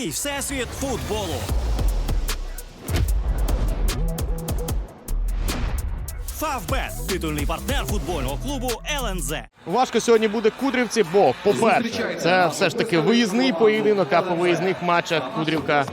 Твій всесвіт футболу. Фавбет титульний партнер футбольного клубу ЛНЗ. Важко сьогодні буде Кудрівці, бо, по-перше, це все ж таки виїзний поєдинок, а по виїзних матчах Кудрівка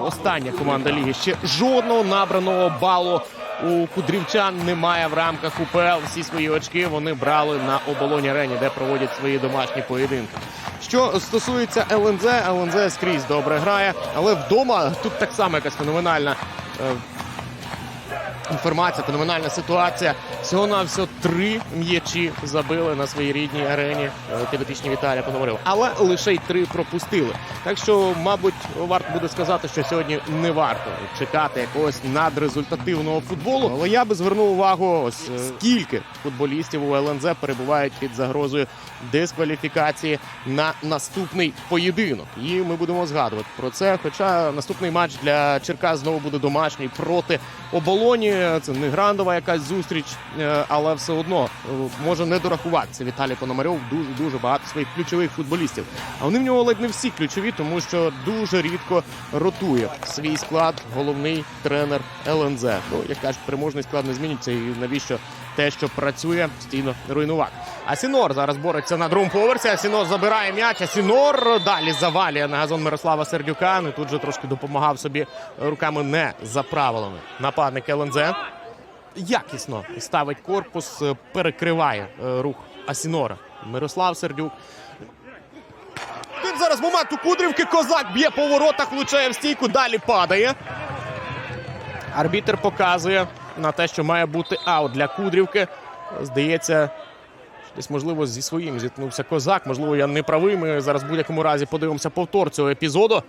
остання команда ліги. Ще жодного набраного балу у кудрівчан немає в рамках УПЛ. Всі свої очки вони брали на оболоні арені, де проводять свої домашні поєдинки. Що стосується ЛНЗ, ЛНЗ скрізь добре грає, але вдома тут так само якась феноменальна. Е, Інформація, феноменальна ситуація. Всього на всього три м'ячі забили на своїй рідній арені е, підопічні Віталія Пономарьова. Але лише й три пропустили. Так що, мабуть, варто буде сказати, що сьогодні не варто чекати якогось надрезультативного футболу. Але я би звернув увагу, ось е, скільки футболістів у ЛНЗ перебувають під загрозою дискваліфікації на наступний поєдинок. І ми будемо згадувати про це. Хоча наступний матч для Черкас знову буде домашній проти оболоні. Це не грандова якась зустріч, е, але все одно е, може не дорахуватися. Віталій Пономарьов дуже дуже багато своїх ключових футболістів. А вони в нього ледь не всі ключові, тому що дуже рідко ротує свій склад головний тренер ЛНЗ. Ну як кажуть, переможний склад не зміниться. І навіщо те, що працює, постійно руйнувати. Асінор зараз бореться на другому поверсі. Асінор забирає м'яч. Асінор далі завалює на газон Мирослава Сердюка. Ну тут же трошки допомагав собі руками не за правилами. Нападник ЛНЗ якісно ставить корпус, е, перекриває е, рух Асінора. Мирослав Сердюк. Тут зараз момент у Кудрівки. Козак б'є по воротах, влучає в стійку, далі падає. Арбітер показує на те, що має бути аут для Кудрівки. Здається, десь, можливо, зі своїм зіткнувся козак. Можливо, я не правий. Ми зараз в будь-якому разі подивимося повтор цього епізоду.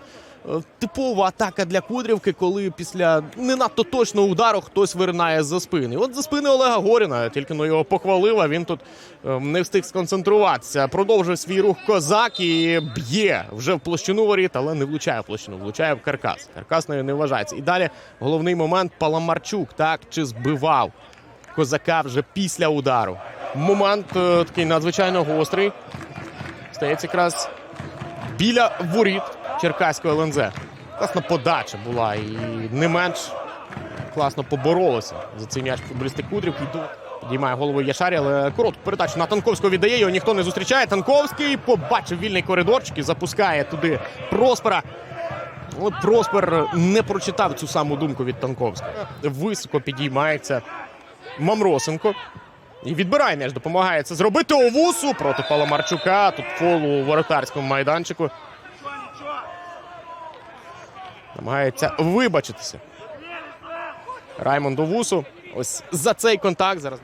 Е, Типова атака для Кудрівки, коли після не надто точного удару хтось виринає з-за спини. От за спини Олега Горіна, тільки но його похвалив, а він тут е, не встиг сконцентруватися. Продовжує свій рух козак і б'є вже в площину воріт, але не влучає в площину, влучає в каркас. Каркас не вважається. І далі головний момент Паламарчук, так чи збивав козака вже після удару. Момент е, такий надзвичайно гострий. Стається якраз біля воріт Черкаського ЛНЗ. Класна подача була і не менш класно поборолися за цей м'яч футболісти Кудрівки. Йду. Підіймає голову Яшарі, але коротку передачу на Танковського віддає. Його ніхто не зустрічає. Танковський побачив вільний коридорчик і запускає туди Проспера. От Проспер не прочитав цю саму думку від Танковського. Високо підіймається Мамросенко. І відбирає м'яч, допомагає це зробити Овусу проти Паламарчука. Тут фол у воротарському майданчику. Намагається вибачитися. Раймонд Овусу. Ось за цей контакт зараз.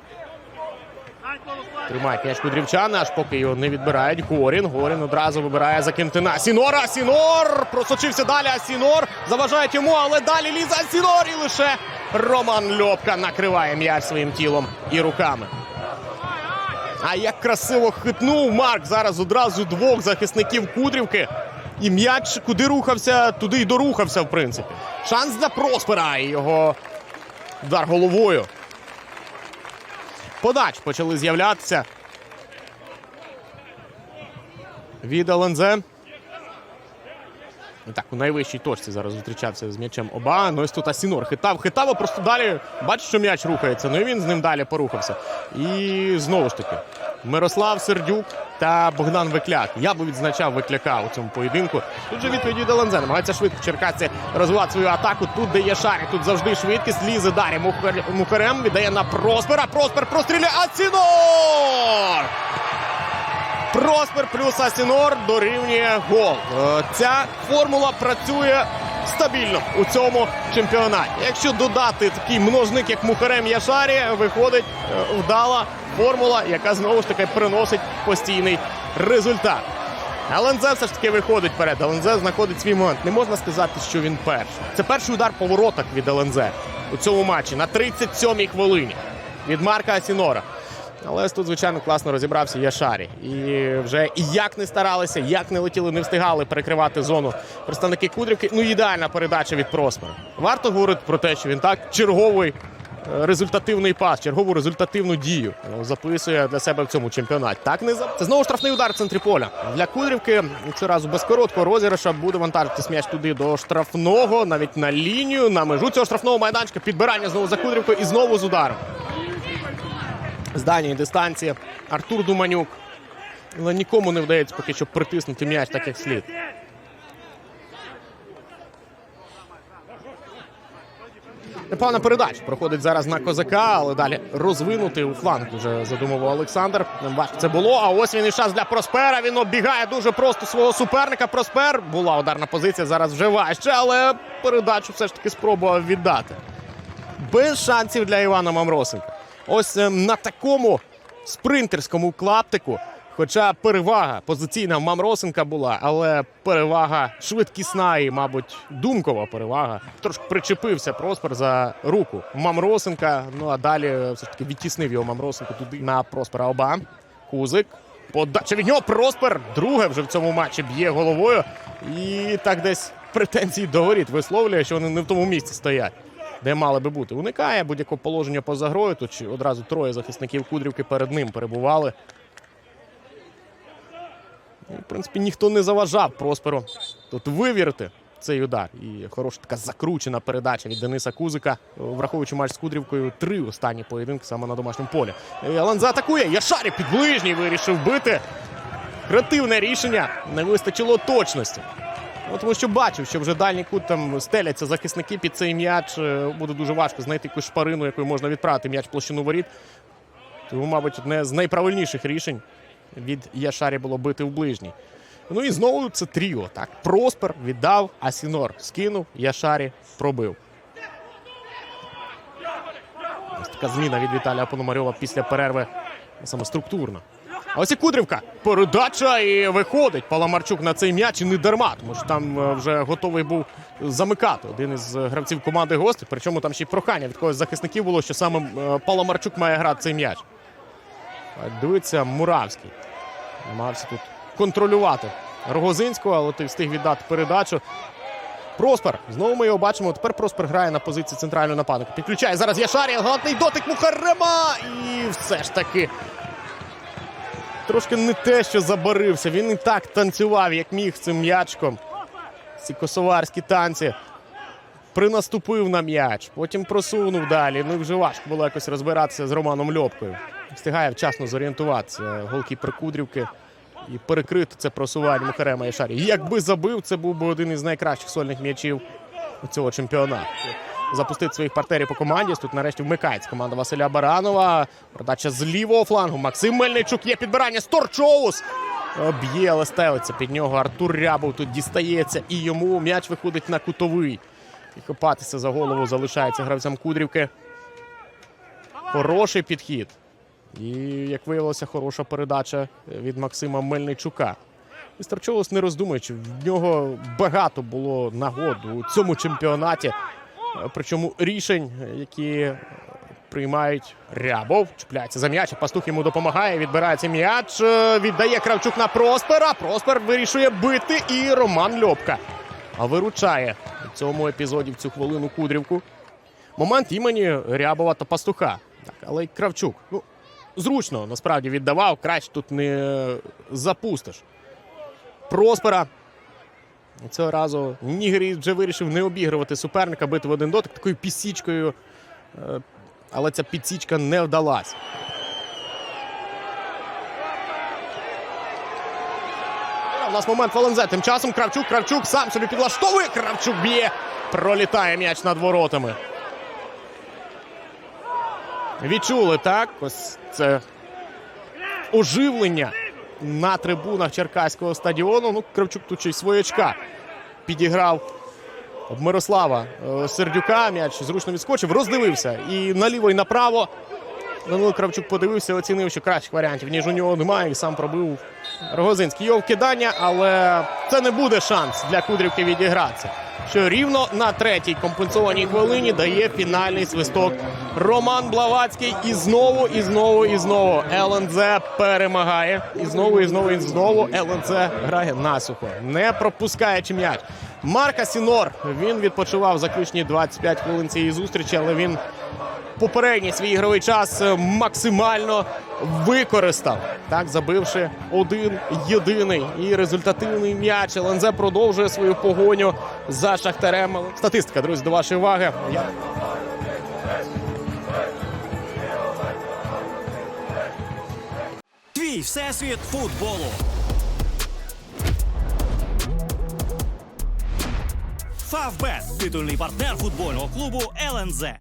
Тримає м'яч кудрівчани, аж поки його не відбирають. Горін. Горін одразу вибирає за Кентина. Сінора. Асінор! Просочився далі. Асінор. Заважають йому, але далі лізе Асінор. І лише Роман Льопка накриває м'яч своїм тілом і руками. А як красиво хитнув Марк зараз одразу двох захисників Кудрівки. І м'яч куди рухався, туди й дорухався, в принципі. Шанс для Проспера і його удар головою. Подач почали з'являтися. Від ЛНЗ. Так, у найвищій точці зараз зустрічався з м'ячем Оба. Ну ось тут Асінор хитав, хитав, а просто далі бачить, що м'яч рухається. Ну і він з ним далі порухався. І знову ж таки, Мирослав Сердюк та Богдан Викляк. Я би відзначав Викляка у цьому поєдинку. Тут же відповідь від ЛНЗ. Намагається швидко Черкасці розвивати свою атаку. Тут де є шарі, тут завжди швидкість. Лізе далі. Мухарем віддає на Проспера. Проспер простріляє. Асінор! Проспер плюс Асінор дорівнює гол. Е, Ця формула працює стабільно у цьому чемпіонаті. Якщо додати такий множник, як Мухарем Яшарі, виходить е, вдала формула, яка знову ж таки приносить постійний результат. ЛНЗ все ж таки виходить вперед. ЛНЗ знаходить свій момент. Не можна сказати, що він перший. Це перший удар по воротах від ЛНЗ у цьому матчі на 37-й хвилині від Марка Асінора. Але тут, звичайно, класно розібрався Яшарі. І вже і як не старалися, як не летіли, не встигали перекривати зону представники Кудрівки. Ну, ідеальна передача від Проспера. Варто говорити про те, що він так черговий е, результативний пас, чергову результативну дію е, записує для себе в цьому чемпіонаті. Так не за це знову штрафний удар в центрі поля для Кудрівки. Цього разу без короткого розіграша буде вантажитись м'яч туди до штрафного, навіть на лінію, на межу цього штрафного майданчика. Підбирання знову за Кудрівкою і знову з ударом. З дальньої дистанції Артур Думанюк. Але нікому не вдається поки що притиснути м'яч так як слід. Непогана передача проходить зараз на козака, але далі розвинути у фланг вже задумував Олександр. Важко це було. А ось він і шанс для Проспера. Він оббігає дуже просто свого суперника. Проспер була ударна позиція. Зараз вже важче, але передачу все ж таки спробував віддати. Без шансів для Івана Мамросенка. Ось е, на такому спринтерському клаптику. Хоча перевага позиційна в Мамросенка була, але перевага швидкісна і, мабуть, думкова перевага. Трошки причепився Проспер за руку Мамросенка. Ну а далі е, все ж таки відтіснив його Мамросенко туди на Проспера Оба. Кузик. Подача від нього Проспер. Друге вже в цьому матчі б'є головою. І так десь претензії до воріт висловлює, що вони не в тому місці стоять, де мали би бути. Уникає будь-якого положення поза грою. Тут одразу троє захисників Кудрівки перед ним перебували. Ну, В принципі, ніхто не заважав Просперу тут вивірити цей удар. І хороша така закручена передача від Дениса Кузика, враховуючи матч з Кудрівкою, три останні поєдинки саме на домашньому полі. І Аланза атакує. Яшарі під ближній вирішив бити. Креативне рішення. Не вистачило точності. Ну, тому що бачив, що вже дальній кут там стеляться захисники під цей м'яч. Е, Буде дуже важко знайти якусь шпарину, якою можна відправити м'яч в площину воріт. Тому, мабуть, одне з найправильніших рішень від Яшарі було бити в ближній. Ну і знову це тріо. Так, Проспер віддав, Асінор скинув, Яшарі пробив. Ось така зміна від Віталія Пономарьова після перерви саме структурна. Ось і Кудрівка. Передача і виходить Паламарчук на цей м'яч і не дарма, тому що там е, вже готовий був замикати один із е, гравців команди гостей. Причому там ще й прохання від когось захисників було, що саме е, Паламарчук має грати цей м'яч. Дивиться Муравський. Намагався тут контролювати Рогозинського, але той встиг віддати передачу. Проспер. Знову ми його бачимо. Тепер Проспер грає на позиції центрального нападника. Підключає зараз Яшарі. Гладний дотик Мухарема. І все ж таки. Трошки не те, що забарився. Він і так танцював, як міг цим м'ячком. Ці косоварські танці. Принаступив на м'яч, потім просунув далі. Ну і вже важко було якось розбиратися з Романом Льопкою. Встигає вчасно зорієнтуватися голкіпер Кудрівки і перекрити це просування Мухарема Яшарі. Якби забив, це був би один із найкращих сольних м'ячів цього чемпіонату. Запустити своїх партнерів по команді. Тут нарешті вмикається команда Василя Баранова. Передача з лівого флангу. Максим Мельничук є підбирання. Сторчоус. Е, Б'є, але стелиться під нього. Артур Рябов тут дістається. І йому м'яч виходить на кутовий. І хапатися за голову залишається гравцям Кудрівки. Хороший підхід. І, як виявилося, хороша передача від Максима Мельничука. Чолос не роздумуючи, в нього багато було нагод у цьому чемпіонаті. Е, Причому рішень, які приймають Рябов, чіпляється за м'яч. Пастух йому допомагає. Відбирається м'яч. е, Віддає Кравчук на Проспера. Проспер вирішує бити. І Роман Льопка. Виручає у цьому епізоді в цю хвилину Кудрівку. Момент імені Рябова та Пастуха. Так, але й Кравчук. Ну, зручно насправді віддавав. Краще тут не запустиш. Проспера. Цього разу Нігері вже вирішив не обігрувати суперника, бити в один дотик такою пісічкою. Е, Але ця підсічка не вдалась. У нас момент Валензе. Тим часом Кравчук, Кравчук сам собі підлаштовує. Кравчук б'є. Пролітає м'яч над воротами. Відчули, так? Ось це оживлення на трибунах Черкаського стадіону. Ну, Кравчук тут ще й своячка підіграв Мирослава е, Сердюка. М'яч зручно відскочив, роздивився і наліво, і направо. Данило Кравчук подивився, оцінив, що кращих варіантів, ніж у нього немає, і сам пробив Рогозинський. Його вкидання, але це не буде шанс для Кудрівки відігратися. Що рівно на третій компенсованій хвилині дає фінальний свисток Роман Блавацький. І знову, і знову, і знову ЛНЗ перемагає. І знову, і знову, і знову ЛНЗ грає насухо, не пропускаючи м'яч. Марка Сінор він відпочивав заключні 25 хвилин цієї зустрічі, але він попередній свій ігровий час е, максимально використав, так забивши один єдиний і результативний м'яч. ЛНЗ продовжує свою погоню за шахтарем. Статистика, друзі, до вашої уваги. Твій всесвіт футболу. Фавбет титульний партнер футбольного клубу ЛНЗ.